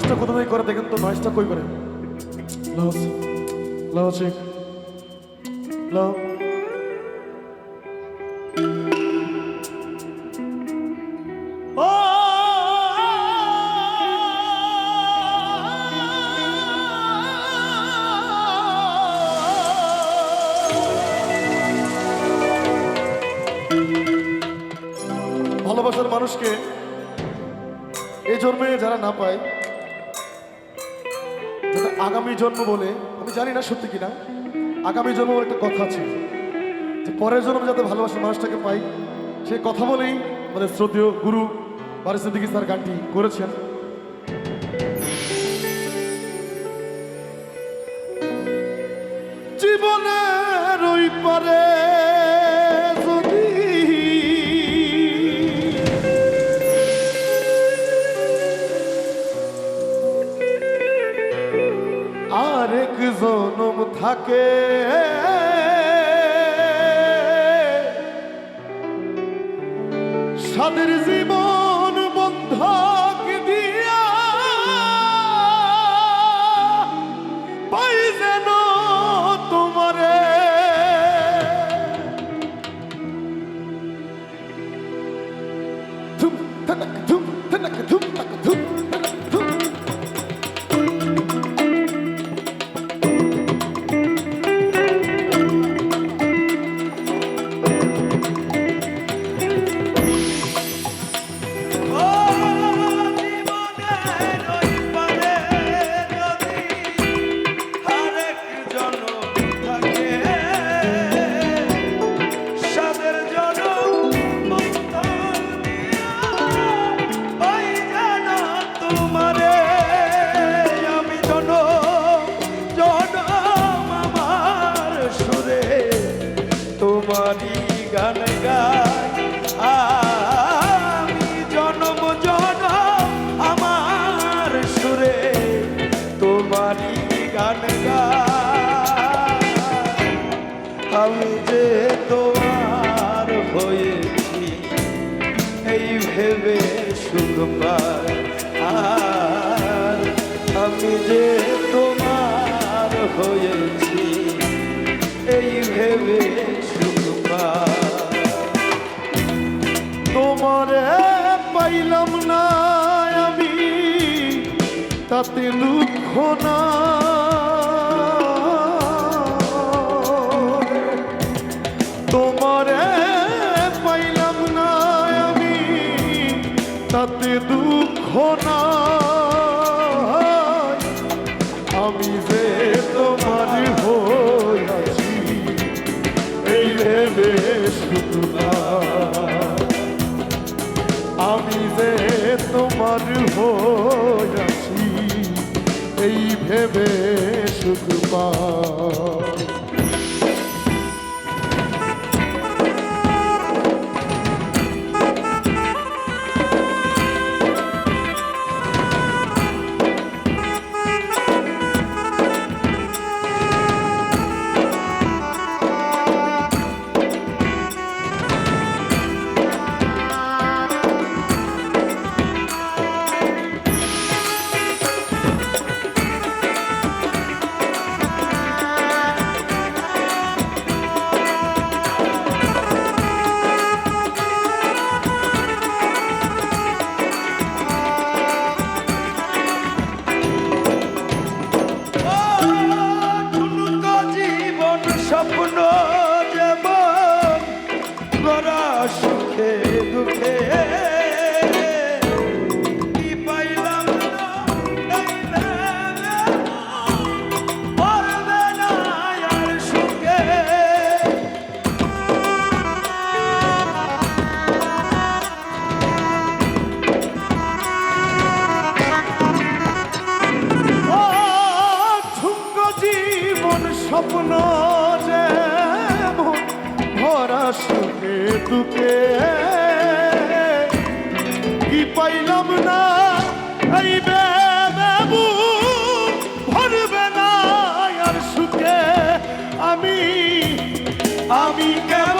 ভাই নয়েজটা কোথা করে দেখেন তো নয়েজটা কই করে লাও লাও ভালোবাসার মানুষকে এই জন্মে যারা না পায় আগামী জন্ম বলে আমি জানি না সত্যি কিনা, আগামী জন্ম একটা কথা আছে, যে পরের জন্ম যাতে ভালোবাসার মানুষটাকে পাই, সে কথা বলেই মানে শ্রদ্ধেয় গুরু বারিস সিদ্দিকী স্যার গানটি করেছেন। আরেক জনম থাকে। সাদের জীবন বন্ধক দিয়া পাই যেন তোমারই গান গাই। আমি জনম জনম আমার সুরে তোমারই আমি যে তোমার হয়েছি, এই ভেবে সুখ পাই। আমি যে তোমার হয়েছি তাতে দুঃখ না। তোমারে পাইলাম না আমি তাতে দুঃখ না। আমি যে ভেবে সুখ পাই Yeah. ভরা সুখে দুঃখে। কি পাইলাম না এই বাবু ভরবে না আর সুখে আমি আমি কেমন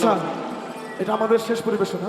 আচ্ছা এটা আমাদের শেষ পরিবেশনা।